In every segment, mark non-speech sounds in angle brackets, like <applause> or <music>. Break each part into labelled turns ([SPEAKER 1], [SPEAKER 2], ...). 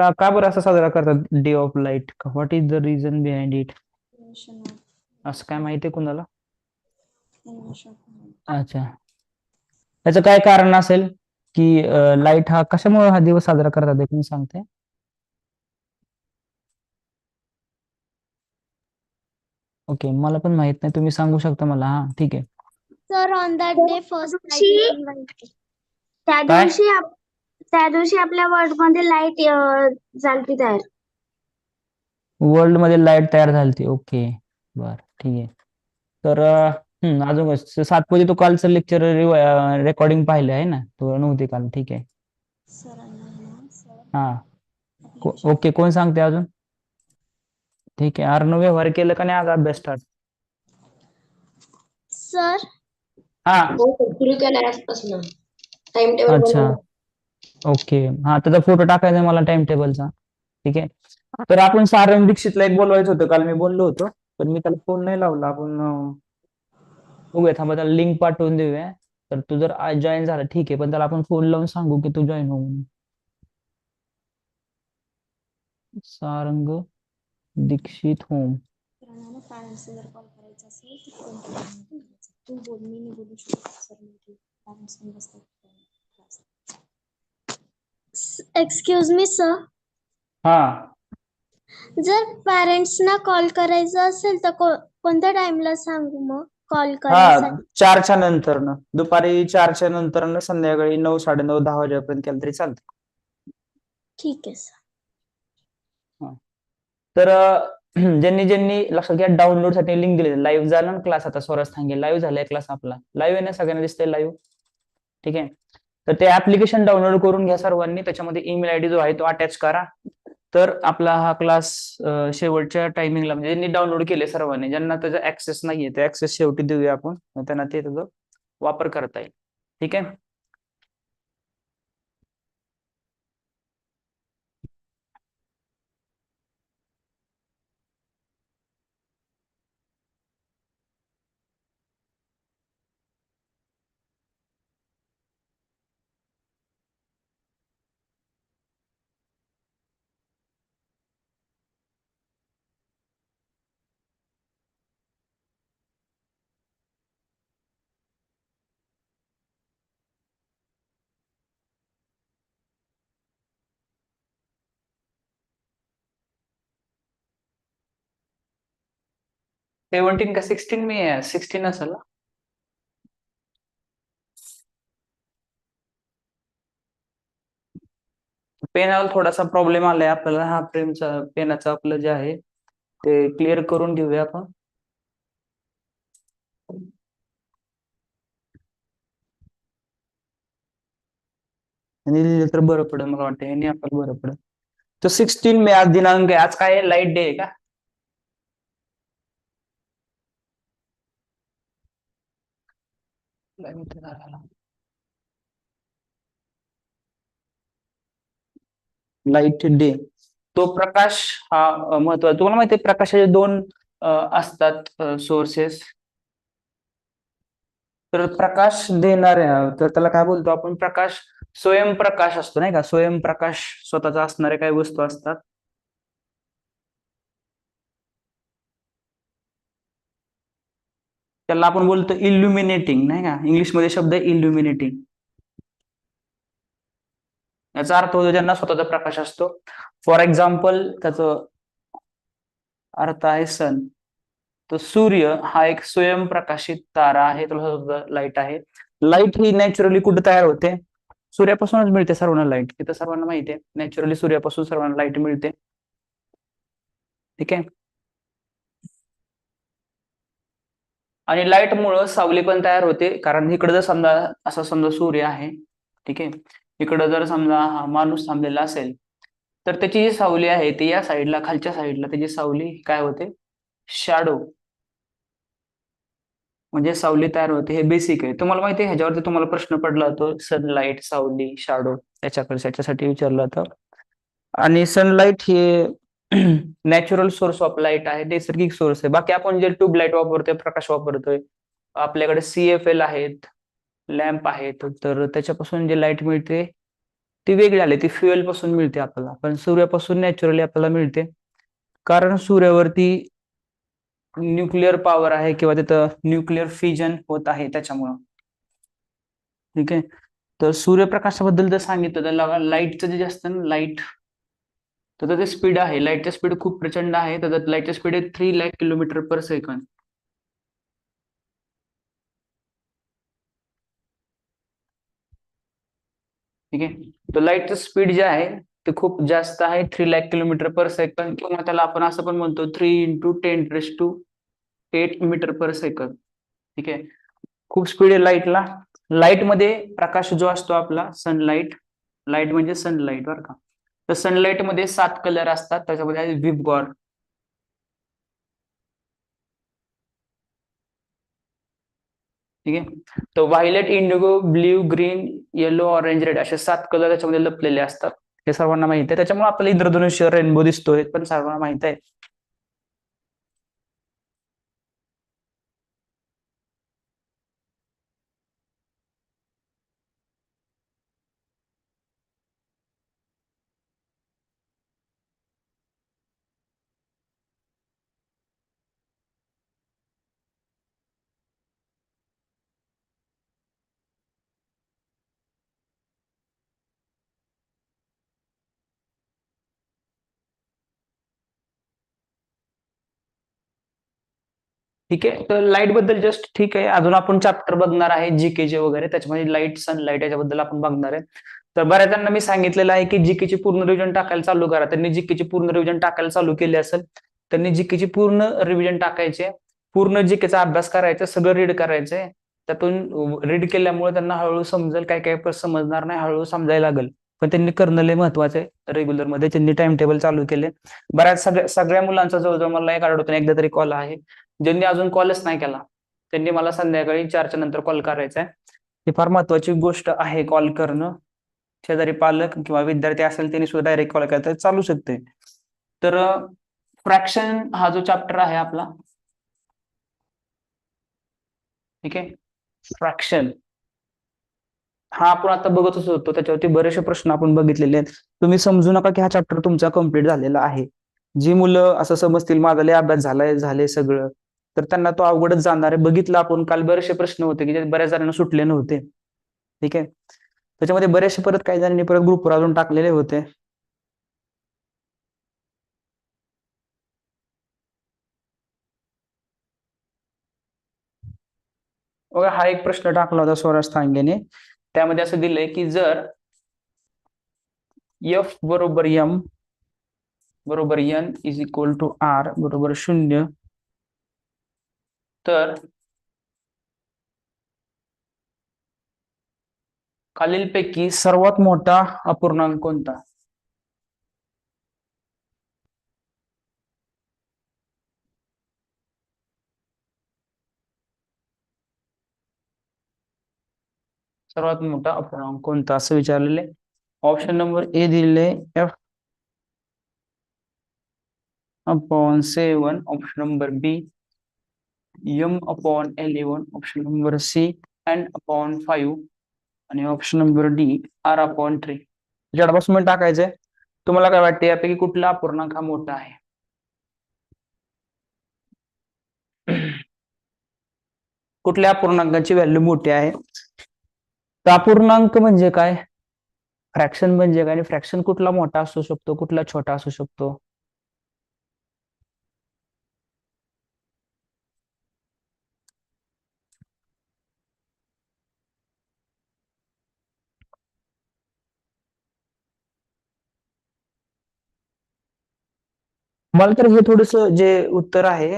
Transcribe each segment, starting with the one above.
[SPEAKER 1] का का बरं असं साजरा करतात day of light what is the reason behind it असं काय माहिती आहे कुणाला? अच्छा. त्याचं काय कारण असेल की लाइट हा कशामुळे हा दिवस साजरा करतात एक मी सांगते ओके मला पण माहीत नाही. तुम्ही सांगू शकता मला हा. ठीक आहे.
[SPEAKER 2] Sir on that day first
[SPEAKER 3] त्या
[SPEAKER 1] काय?
[SPEAKER 3] दिवशी आप- त्या दिवशी आपल्या वर्ल्डमध्ये लाइट झालती तयार.
[SPEAKER 1] वर्ल्डमध्ये लाइट तयार झाली ओके बर. ठीक आहे. तर अजून काय? सातपुते तू कालचं लेक्चर रेकॉर्डिंग पाहिलं आहे ना? तू नव्हती काल. ठीक आहे. हा. ओके कोण सांगते अजून? ठीक आहे. अर्णव व्यवहार केलं का नाही? आज अभ्यास स्टार्ट
[SPEAKER 2] सर
[SPEAKER 1] हा.
[SPEAKER 4] हो सुरू केलाय आजपासून. टाइम टेबल
[SPEAKER 1] अच्छा ओके. हा त्याचा फोटो टाकायचा आहे मला टाइम टेबलचा ठीक आहे. तर आपण सारंग दीक्षितला एक बोलवायचं होतं. काल मी बोललो होतो पण मी त्याला फोन नाही लावला. आपण अं, बघूया. थांबा त्याला लिंक पाठवून देऊया. तर तू जर आज जॉईन झाला ठीक आहे. पण त्याला आपण फोन लावून सांगू की तू जॉईन हो म्हणून. सारंग दीक्षित होम
[SPEAKER 2] पॅरेंट्सला जर कॉल करायचा असेल तर तू बोल मी नाही बोलू शकत sir parents excuse me sir
[SPEAKER 1] हा.
[SPEAKER 2] जर पॅरेंट्सना कॉल करायचा असेल तर को- कोणत्या टाइमला सांगू मग? कॉल
[SPEAKER 1] हा
[SPEAKER 2] करायसाठी.
[SPEAKER 1] चारच्या नंतर दुपारी चारच्या नंतर संध्याकाळी नऊ साडेनऊ दहा वाजेपर्यंत केलं तरी चालतं.
[SPEAKER 2] ठीक आहे सर
[SPEAKER 1] तर अं, <clears throat> ज्यांनी ज्यांनी लक्षात घ्या डाउनलोडसाठी लिंक दिली लाईव्ह झाला ना क्लास आता स्वराज थांगे. लाईव्ह झालाय क्लास आपला. लाईव्ह आहे ना सगळ्यांना दिसतंय लाईव्ह ठीक आहे. तर ते ऍप्लिकेशन डाउनलोड करून घ्या सर्वांनी. त्याच्यामध्ये ईमेल आयडी जो आहे तो अटॅच करा. तर आपला हा क्लास शेवटच्या टायमिंगला म्हणजे ज्यांनी डाउनलोड केले सर्वांनी. ज्यांना त्याचा ऍक्सेस नाहीये ते ऍक्सेस शेवटी देऊया आपण. त्यांना ते त्याचा वापर करता येईल. ठीक आहे? सेवन्टीन का सिक्स्टीन मी सिक्स्टीन असेल ना? पेनावर थोडासा प्रॉब्लेम आलाय आपल्याला. हा फ्रेमचा पेनाचं आपलं जे आहे ते क्लिअर करून घेऊया आपण. तर बरं पडेल मला वाटतं. यांनी आपल्याला बरं पडेल. तर सिक्स्टीन मे आज दिनांक आहे. आज काय लाइट डे आहे का? लाइट डे तो प्रकाश हा महत्त्वाचा तुम्हाला माहिती आहे प्रकाशाचे दोन असतात सोर्सेस तर प्रकाश देणाऱ्या तर त्याला काय बोलतो आपण? प्रकाश स्वयंप्रकाश असतो नाही का? स्वयंप्रकाश स्वतःचा असणाऱ्या काही वस्तू असतात. त्याला आपण बोलतो इल्युमिनेटिंग नाही का? इंग्लिशमध्ये शब्द आहे इल्युमिनेटिंग याचा अर्थ होतो ज्यांना स्वतःचा प्रकाश असतो. फॉर एक्झाम्पल त्याच अर्थ आहे सन तर सूर्य हा एक स्वयंप्रकाशित तारा आहे तुला लाइट आहे. लाइट ही नॅचरली कुठे तयार होते? सूर्यापासूनच मिळते सर्वांना लाइट तिथं सर्वांना माहिती आहे. नॅचरली सूर्यापासून सर्वांना लाइट मिळते. ठीक आहे? आणि लाइट मुळे सावली पण तयार होते. कारण इकडे जर समजा असा समजा सूर्य आहे ठीक आहे? इकडं जर समजा हा माणूस थांबलेला असेल तर त्याची जी सावली आहे ती या साईडला खालच्या साईडला त्याची सावली काय होते? शॅडो म्हणजे सावली तयार होते हे बेसिक आहे. तुम्हाला माहिती आहे ह्याच्यावरती तुम्हाला प्रश्न पडला होतो सनलाईट सावली शॅडो याच्याकडे याच्यासाठी विचारलं होतं. आणि सनलाईट हे नॅचरल सोर्स ऑफ लाइट आहे नैसर्गिक सोर्स आहे. बाकी आपण जे ट्यूब लाइट वापरतोय प्रकाश वापरतोय आपल्याकडे सीएफएल आहेत लॅम्प आहेत तर त्याच्यापासून जे लाइट मिळते ती वेगळी आली. ती फ्युएलपासून मिळते आपल्याला. पण सूर्यापासून नॅचरली आपल्याला मिळते. कारण सूर्यावरती न्यूक्लिअर पॉवर आहे किंवा तिथं न्यूक्लिअर फिजन होत आहे त्याच्यामुळं. ठीक आहे? तर सूर्यप्रकाशाबद्दल जर सांगितलं तर लाईटचं जे असतं ना लाइट तर त्याचे स्पीड आहे. लाईटचं स्पीड खूप प्रचंड आहे. तर लाईटचं स्पीड आहे three lakh kilometre per second ठीक आहे? तर लाईटचं स्पीड जे आहे ते खूप जास्त आहे. Three lakh kilometre per second किंवा त्याला आपण असं पण म्हणतो three into ten raise to eight metre per second ठीक आहे? खूप स्पीड आहे लाईटला लाइटमध्ये प्रकाश जो असतो आपला सनलाईट लाइट म्हणजे सनलाईट बरं का? तर सनलाईटमध्ये सात कलर असतात त्याच्यामध्ये आहे विबगॉर ठीक आहे? तर violet indigo blue green yellow orange red असे सात कलर त्याच्यामध्ये लपलेले असतात. हे सर्वांना माहीत आहे. त्याच्यामुळे आपल्याला इंद्रधनुष्य रेनबो दिसतोय पण सर्वांना माहीत आहे. ठीक आहे? तर लाइटबद्दल जस्ट ठीक आहे. अजून आपण चॅप्टर बघणार आहे जीकेचे वगैरे. त्याच्यामध्ये लाइट सनलाईट याच्याबद्दल आपण बघणार आहे. तर बऱ्याचांना मी सांगितलेलं आहे की जीकेची पूर्ण रिव्हिजन टाकायला चालू करा. त्यांनी जीकेची पूर्ण रिव्हिजन टाकायला चालू केली असेल त्यांनी जीकेची पूर्ण रिव्हिजन टाकायचे. पूर्ण जीकेचा अभ्यास करायचा सगळं रीड करायचंय त्यातून रीड केल्यामुळे त्यांना हळूहळू समजेल काय काय समजणार नाही हळूहळू समजायला लागेल. पण त्यांनी करणं लय महत्वाचं आहे. रेग्युलरमध्ये त्यांनी टाइम टेबल चालू केले. बऱ्याच सगळ्या सगळ्या मुलांचा जवळजवळ मला एक आठवतो एकदा तरी कॉल आहे. ज्यांनी अजून कॉलच नाही केला त्यांनी मला संध्याकाळी चारच्या नंतर कॉल करायचा आहे ही फार महत्वाची गोष्ट आहे कॉल करणं. शेजारी पालक किंवा विद्यार्थी असेल त्यांनी सुद्धा डायरेक्ट कॉल करता चालू शकते तर फ्रॅक्शन हा जो चॅप्टर आहे आपला ठीक आहे? फ्रॅक्शन हा आपण आता बघतच होतो त्याच्यावरती बरेचसे प्रश्न आपण बघितलेले आहेत. तुम्ही समजू नका की हा चॅप्टर तुमचा कंप्लीट झालेला आहे. जी मुलं असं समजतील माझा लय अभ्यास झालाय झाले सगळं. तर त्यांना तो अवघडच जाणार आहे. बघितलं आपण काल बरेचसे प्रश्न होते की जे बऱ्याच जणांना सुटले नव्हते. ठीक आहे? त्याच्यामध्ये बरेचसे परत काही जणांनी परत ग्रुपवर अजून टाकलेले होते. हा एक प्रश्न टाकला होता स्वराज तांगेने त्यामध्ये असं दिलंय की जर एफ बरोबर एम बरोबर N is equal to R बरोबर शून्य तर खालीलपैकी सर्वात मोठा अपूर्णांक कोणता? सर्वात मोठा अपूर्णांक कोणता असं विचारलेले ऑप्शन नंबर ए दिलेले F upon seven option number B M upon eleven option number C N upon five आणि option number D R upon three जडपासून मी टाकायचंय. तुम्हाला काय वाटते? यापैकी कुठला अपूर्णांक हा मोठा आहे? कुठल्या अपूर्णांकाची व्हॅल्यू मोठी आहे? तर अपूर्णांक म्हणजे काय? फ्रॅक्शन म्हणजे काय? आणि फ्रॅक्शन कुठला मोठा असू शकतो? कुठला छोटा असू शकतो? मला तर हे थोडस जे उत्तर आहे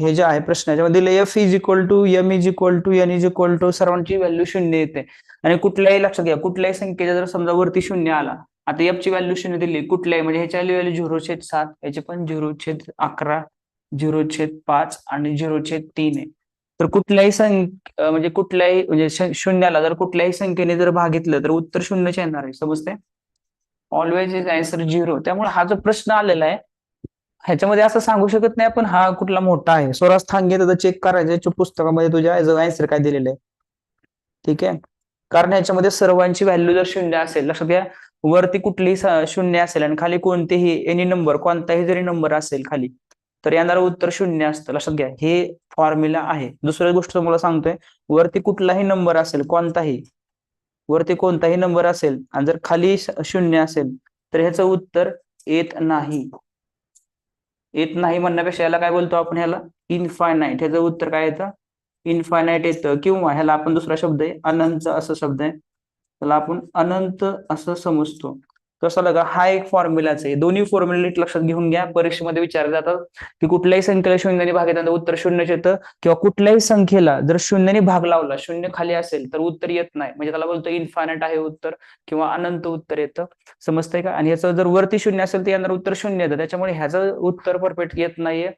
[SPEAKER 1] हे जे आहे प्रश्नाच्या दिले F is equal to M is equal to N is equal to सर्वांची व्हॅल्यू शून्य येते. आणि कुठल्याही लक्षात घ्या कुठल्याही संख्येचा जर समजा वरती शून्य आला आता एफ ची व्हॅल्यू शून्य दिली कुठल्याही म्हणजे ह्याच्या व्हॅल्यू झिरो छेद सात याचे पण झिरो छेद अकरा झिरो छेद पाच आणि झिरो छेद तीन आहे. तर कुठल्याही संख्या म्हणजे कुठल्याही म्हणजे शून्याला जर कुठल्याही संख्येने जर भागितलं तर उत्तर शून्यच येणार आहे. समजते ऑलवेज इज आन्सर झिरो त्यामुळे हा जो प्रश्न आलेला आहे ह्याच्यामध्ये असं सांगू शकत नाही आपण हा कुठला मोठा आहे. स्वराज थांगे त्याचा चेक करायचं पुस्तकामध्ये तुझ्या आन्सर काय दिलेलं आहे. ठीक आहे? कारण ह्याच्यामध्ये सर्वांची व्हॅल्यू जर शून्य असेल लक्षात घ्या वरती कुठलीही शून्य असेल आणि खाली कोणतेही एनी नंबर कोणताही जरी नंबर असेल खाली तर येणारं उत्तर शून्य असतं. लक्षात घ्या हे फॉर्म्युला आहे. दुसरी गोष्ट तुम्हाला सांगतोय वरती कुठलाही नंबर असेल कोणताही वरती कोणताही नंबर असेल आणि जर खाली शून्य असेल तर ह्याचं उत्तर येत नाही. येत नाही म्हणण्यापेक्षा याला काय बोलतो आपण ह्याला? इनफायनाईट ह्याचं उत्तर काय येतं? इनफायनाईट येतं. किंवा ह्याला आपण दुसरा शब्द आहे अनंत असं शब्द आहे. त्याला आपण अनंत असं समजतो. कसं लगा हा एक फॉर्म्युलाच आहे. दोन्ही फॉर्म्युला नीट लक्षात घेऊन घ्या. परीक्षेमध्ये विचारले जातात की कुठल्याही संख्येला शून्याने भाग येताना उत्तर शून्यच येतं. किंवा कुठल्याही संख्येला जर शून्याने भाग लावला शून्य खाली असेल तर उत्तर येत नाही. म्हणजे त्याला बोलतो इन्फायनाईट आहे उत्तर किंवा अनंत उत्तर येतं. समजतंय का? आणि ह्याचं जर वरती शून्य असेल तर येणार उत्तर शून्य येतं. त्याच्यामुळे ह्याचं उत्तर परफेक्ट येत नाहीये.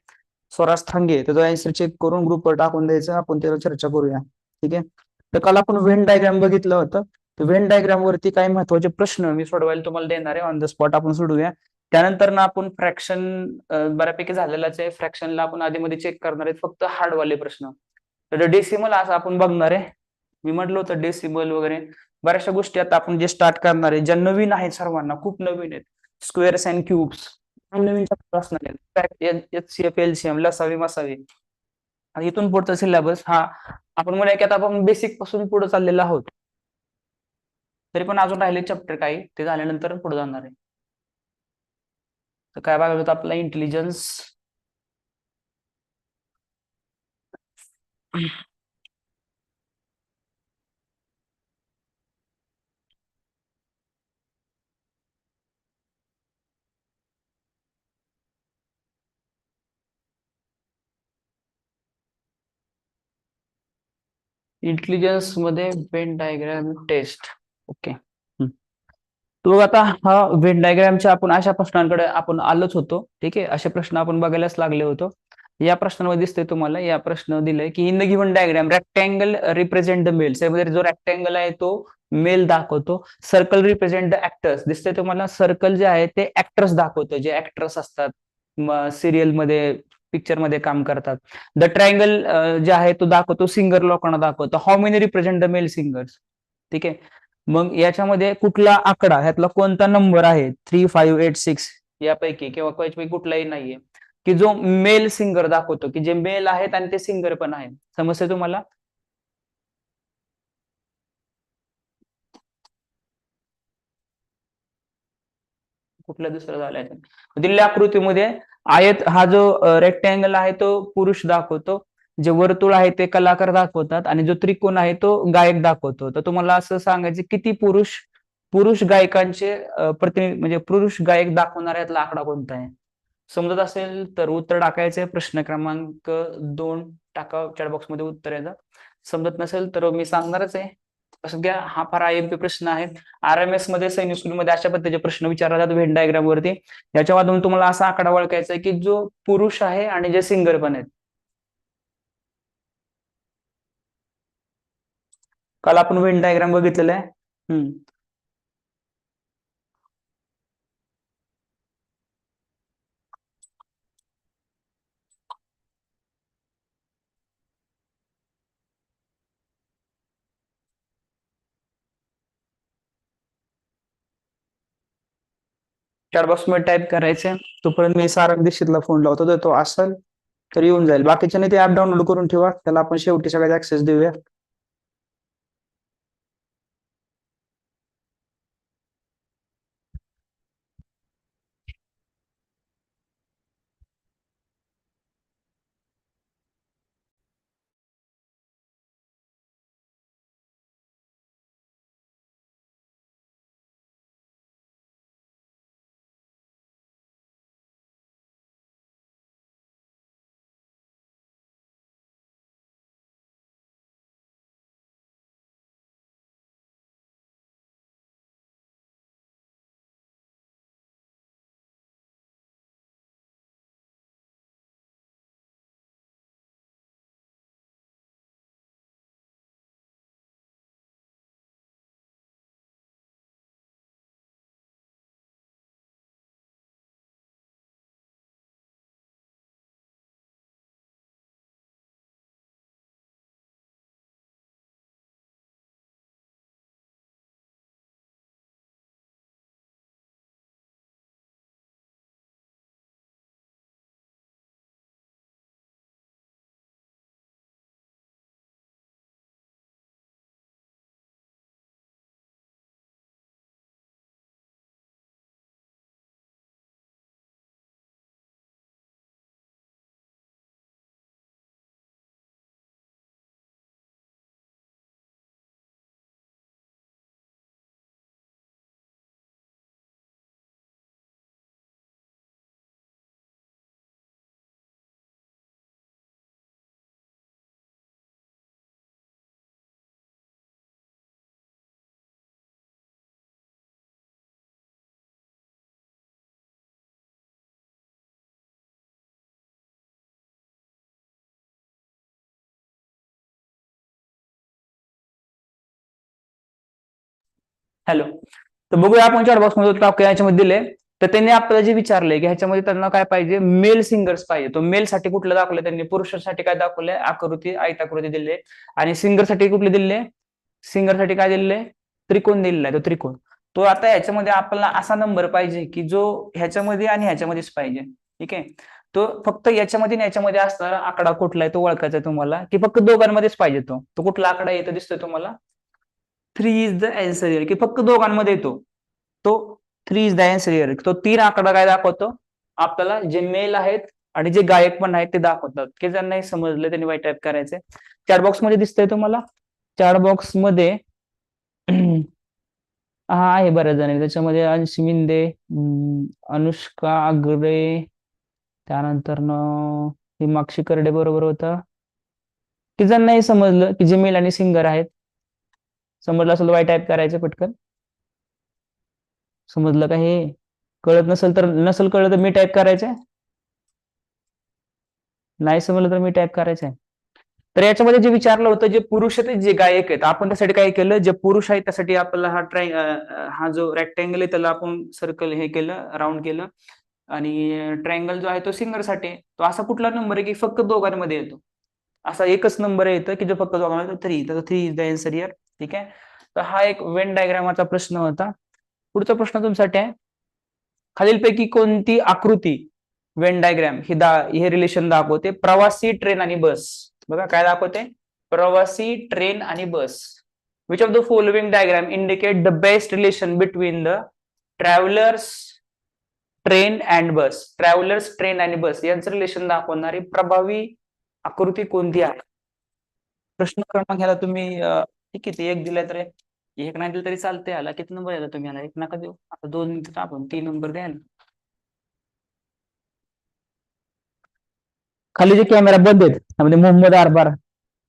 [SPEAKER 1] स्वराज थांगे त्याचा अँसर चेक करून ग्रुपवर टाकून द्यायचं. आपण त्याला चर्चा करूया. ठीक आहे? तर काल आपण व्हेन डायग्राम बघितलं होतं. तर डायग्राम वरती काही महत्त्वाचे प्रश्न मी सोडवायला तुम्हाला देणार आहे. ऑन द स्पॉट आपण सोडूया. त्यानंतर ना आपण फ्रॅक्शन बऱ्यापैकी झालेलाच आहे. फ्रॅक्शनला आपण आधीमध्ये चेक करणार आहेत. फक्त हार्डवाले प्रश्न. तर डेसिमल असं आपण बघणार आहे. मी म्हटलं होतं डेसिमल वगैरे. बऱ्याचशा गोष्टी आता आपण जे स्टार्ट करणार आहे ज्या नवीन आहेत सर्वांना खूप नवीन आहेत. स्क्वेअर्स अँड क्यूब्स नवीन असणार आहेत. एच सी एफ एल लसावी मसावी. आणि इथून पुढचा सिलेबस हा आपण म्हणूया की आता आपण बेसिकपासून पुढे चाललेला आहोत. तरी पण अजून राहिले चॅप्टर काही. ते झाल्यानंतर पुढे जाणार आहे. तर काय बघायचं होतं आपला इंटेलिजन्स इंटेलिजन्समध्ये बेन डायग्राम टेस्ट ओके. तो आता हा वेन डायग्रामच्या आपण अशा प्रश्नांकडे आपण आलोच होतो ठीक आहे? असे प्रश्न आपण बघायलाच लागले होतो. या प्रश्नामध्ये दिसतंय तुम्हाला या प्रश्न दिलाय की in the given diagram rectangle represent the males यामध्ये जो रेक्टँगल आहे तो मेल दाखवतो. सर्कल रिप्रेझेंट द ऍक्टर्स दिसतंय तुम्हाला सर्कल जे आहे ते ऍक्टर्स दाखवतो. जे ऍक्टर्स असतात सिरियलमध्ये पिक्चरमध्ये काम करतात. द ट्रायंगल जे आहे तो दाखवतो. सिंगर लोकांना दाखवतो. How many represent the male singers ठीक आहे? मग याच्यामध्ये कुठला आकडा ह्यातला कोणता नंबर आहे? थ्री फाईव्ह एट सिक्स यापैकी किंवा पैकी कुठलाही नाहीये. की जो मेल सिंगर दाखवतो की जे मेल आहेत आणि ते सिंगर पण आहेत. समजते तुम्हाला? कुठला दुसरं झाला दिलेल्या आकृतीमध्ये आयत हा जो रेक्टँगल आहे तो पुरुष दाखवतो. जे वर्तुळ आहे ते कलाकार दाखवतात आणि जो त्रिकोण आहे तो गायक दाखवतो. तर तुम्हाला असं सांगायचं किती पुरुष पुरुष गायकांचे प्रतिनिधी म्हणजे पुरुष गायक दाखवणारा यातला आकडा कोणता आहे समजत असेल तर उत्तर टाकायचंय प्रश्न क्रमांक दोन टाका चॅट बॉक्समध्ये उत्तर येतं समजत नसेल तर मी सांगणारच आहे. असं घ्या हा फार आय एम पी प्रश्न आहे. आर एम एसमध्ये सैनिक स्कूलमध्ये अशा पद्धतीचे प्रश्न विचारले जातात व्हेन डायग्राम वरती. याच्यामधून तुम्हाला असा आकडा ओळखायचा आहे की जो पुरुष आहे आणि जे सिंगर पण आहेत. काल आपण व्हेन डायग्राम बघितलेला आहे. हम्म. बॉक्समध्ये टाईप करायचे तोपर्यंत मी सारंग दीक्षितला फोन लावतो. तर तो असेल तर येऊन जाईल. बाकीच्याने ते ऍप डाउनलोड करून ठेवा. त्याला आपण शेवटी सगळ्यात ऍक्सेस देऊया. हॅलो तर बघूया आपण चॅट बॉक्समध्ये याच्यामध्ये दिले तर त्यांनी आपल्याला जे विचारलंय की ह्याच्यामध्ये त्यांना काय पाहिजे? मेल सिंगर्स पाहिजे. तो मेल साठी कुठलं दाखवलं त्यांनी पुरुषांसाठी काय दाखवलंय? आकृती आयताकृती दिले आणि सिंगरसाठी कुठले दिले सिंगरसाठी काय दिले त्रिकोण दिलेला आहे तो त्रिकोण. तो आता ह्याच्यामध्ये आपल्याला असा नंबर पाहिजे की जो ह्याच्यामध्ये आणि ह्याच्यामध्येच पाहिजे. ठीक आहे? तो फक्त याच्यामध्ये याच्यामध्ये असणारा आकडा कुठला आहे तो ओळखायचा आहे तुम्हाला की फक्त दोघांमध्येच पाहिजे तो. तो कुठला आकडा येतो दिसतोय तुम्हाला? Three is the answer here की फक्त दोघांमध्ये येतो. तो three is the answer here तो तीन आकडा काय दाखवतो? आपल्याला जे मेल आहेत आणि जे गायक पण आहेत ते दाखवतात. की ज्यांना हे समजलं त्यांनी वाईट टाईप करायचंय. चार बॉक्समध्ये दिसतंय तुम्हाला? चार बॉक्समध्ये <clears throat> हा आहे बऱ्याच जण त्याच्यामध्ये अंश मिंदे अनुष्का आगरे त्यानंतर न हिमाक्षी करडे बरोबर होता. की ज्यांना हे समजलं की जे मेल आणि सिंगर आहेत समजलं असेल वाय टाईप करायचं पटकन. समजलं का हे? कळत नसेल तर नसेल कळलं तर मी टाईप करायचंय? नाही समजलं तर मी टाईप करायचंय. तर याच्यामध्ये जे विचारलं होतं जे पुरुष आहेत जे गायक आहेत आपण त्यासाठी काय केलं? जे पुरुष आहेत त्यासाठी आपल्याला हा ट्राय हा जो रेक्टँगल आहे त्याला आपण सर्कल हे केलं राऊंड केलं. आणि ट्रायंगल जो आहे तो सिंगरसाठी. तो असा कुठला नंबर आहे की फक्त दोघांमध्ये येतो? असा एकच नंबर येतो की जो फक्त दोघांमध्ये थ्री तर three is the answer here ठीक आहे? तर हा एक वेन डायग्रामाचा प्रश्न होता. पुढचा प्रश्न तुमच्यासाठी आहे. खालीलपैकी कोणती आकृती वेन डायग्राम ही दा हे रिलेशन दाखवते? प्रवासी ट्रेन आणि बस बघा काय दाखवते? प्रवासी ट्रेन आणि bus which of the following diagram indicate the best relation between the travellers train and bus travellers train आणि बस यांचं रिलेशन दाखवणारी प्रभावी आकृती कोणती आहे? प्रश्न क्रमांक ह्याला तुम्ही हे ठीक आहे ते एक दिलं तर एक नाही दिलं तरी चालते आला किती नंबर याला तुम्ही? आला एक नका देऊ. आता दोन मिनिट आपण तीन नंबर द्याल. खाली जे कॅमेरा बंद आहेत त्यामध्ये मोहम्मद आरबार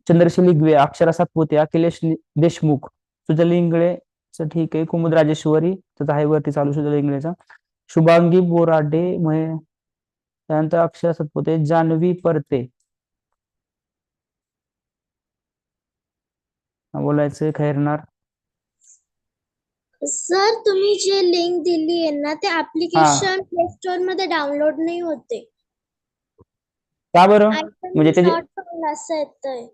[SPEAKER 1] चंद्रशील लिगवे अक्षरा सातपुते अखिलेश देशमुख सुजल इंगळे च ठीक आहे. कुमुद राजेश्वरी त्याचा आहे वरती चालू सुजल इंगळेचा. शुभांगी बोराडे मय त्यानंतर अक्षरा सातपुते जान्हवी परते. बोलायचं खैरनार
[SPEAKER 2] सर तुम्ही जे लिंक दिली आहे ना ते ऍप्लिकेशन प्ले स्टोरमध्ये डाउनलोड नाही होते.
[SPEAKER 1] का बरं? म्हणजे त्याचे-
[SPEAKER 2] found असं येतंय.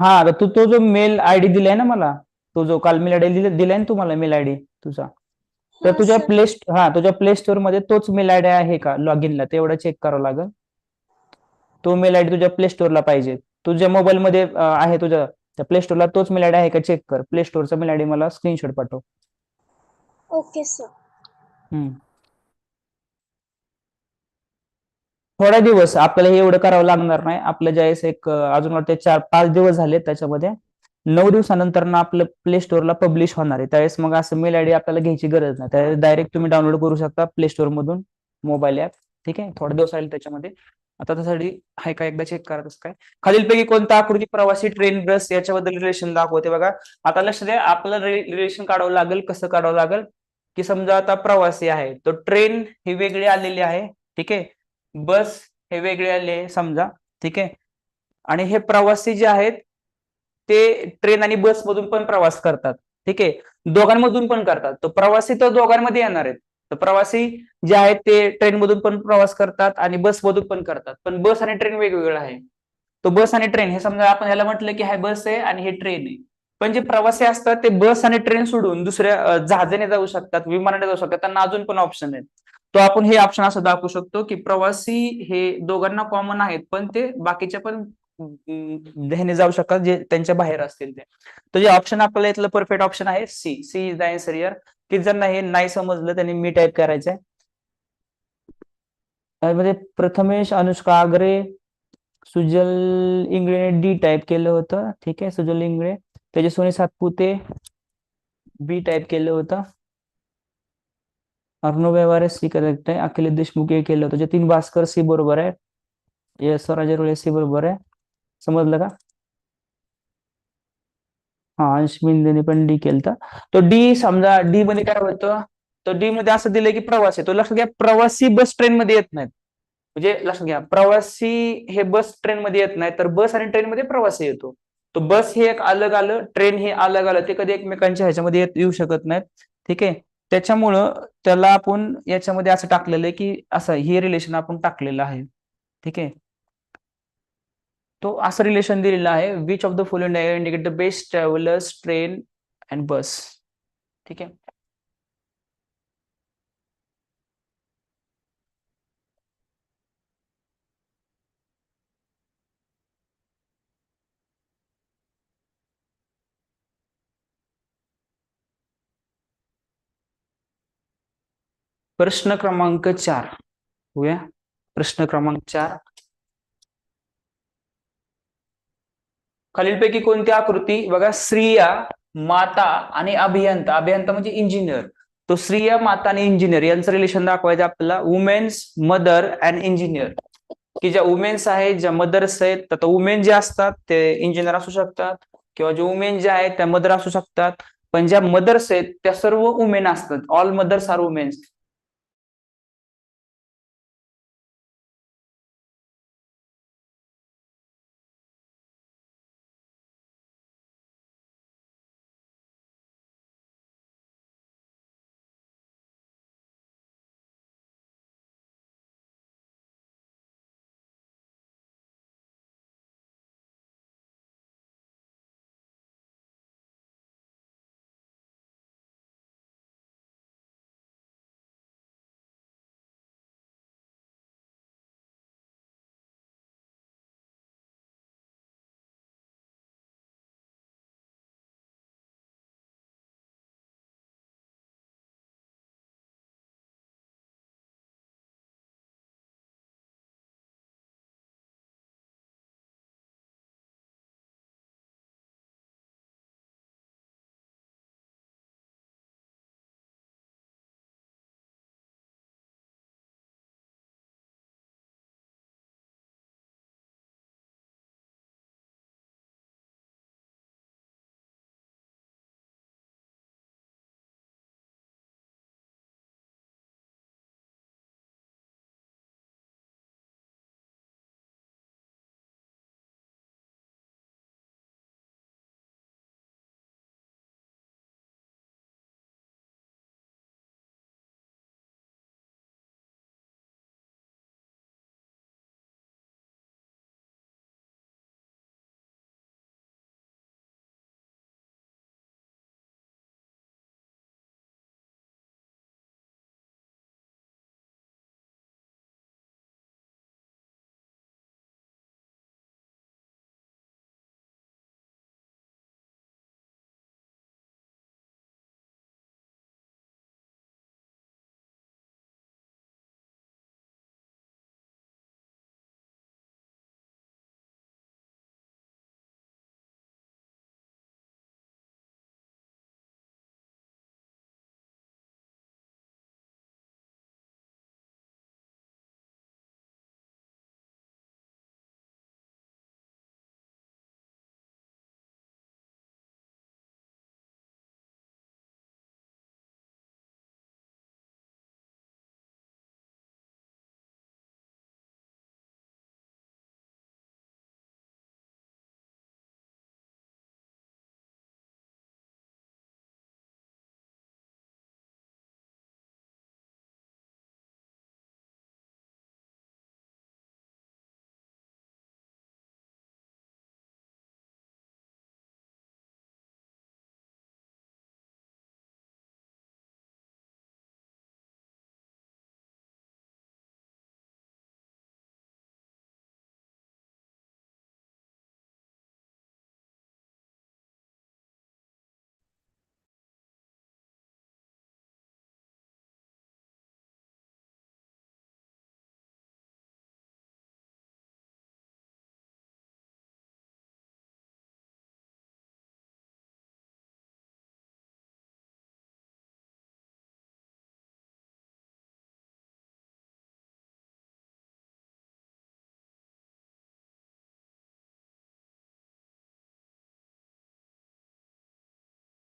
[SPEAKER 1] हा तर तू तो जो मेल आयडी दिलाय ना मला तो जो काल मेल आयडी दिलाय ना तुम्हाला मेल आयडी तुझा? तर
[SPEAKER 2] हा,
[SPEAKER 1] तुझ्या. प्ले हा तुझ्या प्ले स्टोरमध्ये तोच मेल आयडी आहे का? लॉग इनला तेवढं चेक करावं लागेल. तो मेल आयडी तुझ्या प्ले स्टोरला पाहिजे. तुझ्या मोबाईल मध्ये अं, आहे तुझ्या त्या प्ले स्टोरला तोच मेल आयडी आहे का चेक कर. प्ले स्टोरचा मेल आयडी मला स्क्रीनशॉट पाठव.
[SPEAKER 2] ओके सर
[SPEAKER 1] हम्म. थोडा दिवस आपल्याला हे एवढं करावं लागणार नाही. आपलं ज्यावेळेस एक अजून वाटते चार पाच दिवस झाले त्याच्यामध्ये. नऊ दिवसानंतर ना आपलं प्ले स्टोरला पब्लिश होणार आहे. त्यावेळेस मग असं मेल आयडी आपल्याला घ्यायची गरज नाही. त्यावेळेस डायरेक्ट तुम्ही डाउनलोड करू शकता प्ले स्टोर मधून मोबाईल ऍप ठीक आहे? थोडे दिवस राहील त्याच्यामध्ये. आता त्यासाठी हाय का? एकदा चेक करा तसं काय. खालीलपैकी कोणता आकृती प्रवासी ट्रेन बस याच्याबद्दल रिलेशन दाखवते बघा. आता लक्ष द्या आपल्याला रिलेशन काढावं लागेल कसं काढावं लागेल? की समजा आता प्रवासी आहे तो ट्रेन ही वेगळी आलेली आहे ठीक आहे. बस हे वेगळे आले आहे समजा ठीक आहे. आणि हे प्रवासी जे आहेत ते ट्रेन आणि बस मधून पण प्रवास करतात ठीक आहे. दोघांमधून पण करतात. तो प्रवासी तर दोघांमध्ये येणार आहेत. तर प्रवासी जे आहेत ते ट्रेन मधून पण प्रवास करतात आणि बस मधून पण करतात. पण बस आणि ट्रेन वेगवेगळं आहे. तो बस आणि ट्रेन हे समजा आपण याला म्हटलं की हा बस आहे आणि हे ट्रेन आहे. पण जे प्रवासी असतात ते बस आणि ट्रेन सोडून दुसऱ्या जहाजाने जाऊ शकतात विमानाने जाऊ शकतात. त्यांना अजून पण ऑप्शन आहेत. तो आपण हे ऑप्शन असं दाखवू शकतो की प्रवासी हे दोघांना कॉमन आहेत पण ते बाकीच्या पण ध्याने ह्याने जाऊ शकतात जे त्यांच्या बाहेर असतील ते. तर जे ऑप्शन आपल्याला इथलं परफेक्ट ऑप्शन आहे C C is the answer here की ज्यांना हे नाही समजलं त्यांनी मी टाईप करायचंय. त्यामध्ये प्रथमेश अनुष्का आगरे सुजल इंगळेने डी टाईप केलं होतं. ठीक आहे सुजल इंगळे. तेजस्विनी सातपुते बी टाईप केलं होतं. अर्णव व्यवहारे सी करेक्ट आहे. अखिलेश देशमुख हे केलं होतं. जतीन भास्कर सी बरोबर आहे. यस स्वराज रोळे सी बरोबर आहे. समजलं का? हा अंश मिंदेने पण डी केलं तो डी समजा डी मध्ये काय होतं? तर डी मध्ये असं दिलंय की प्रवासी तो लक्षात घ्या प्रवासी बस ट्रेन मध्ये येत नाहीत. म्हणजे लक्षात घ्या प्रवासी हे बस ट्रेन मध्ये येत नाही तर बस आणि ट्रेन मध्ये प्रवासी येतो. तो बस हे एक अलग आलं ट्रेन हे अलग आलं ते कधी एकमेकांच्या ह्याच्यामध्ये येऊ शकत नाहीत. ठीक आहे? त्याच्यामुळं त्याला आपण याच्यामध्ये असं टाकलेलं आहे की असं हे रिलेशन आपण टाकलेलं आहे. ठीक आहे? तो असं रिलेशन दिलेलं आहे which of the following indicate the best travellers train and bus ठीक आहे प्रश्न क्रमांक चार होऊया प्रश्न क्रमांक चार खालीलपैकी कोणती आकृती? बघा स्त्रिया माता आणि अभियंता. अभियंता म्हणजे इंजिनियर तो स्त्रिया माता आणि इंजिनियर यांचं रिलेशन दाखवायचं आपल्याला. वुमेन्स मदर अँड इंजिनियर की ज्या वुमेन्स आहेत ज्या मदर्स आहेत तर वुमेन जे असतात ते इंजिनियर असू शकतात. किंवा जे वुमेन जे आहेत त्या मदर असू शकतात. पण ज्या मदर्स आहेत त्या सर्व वुमेन असतात. All mothers are women's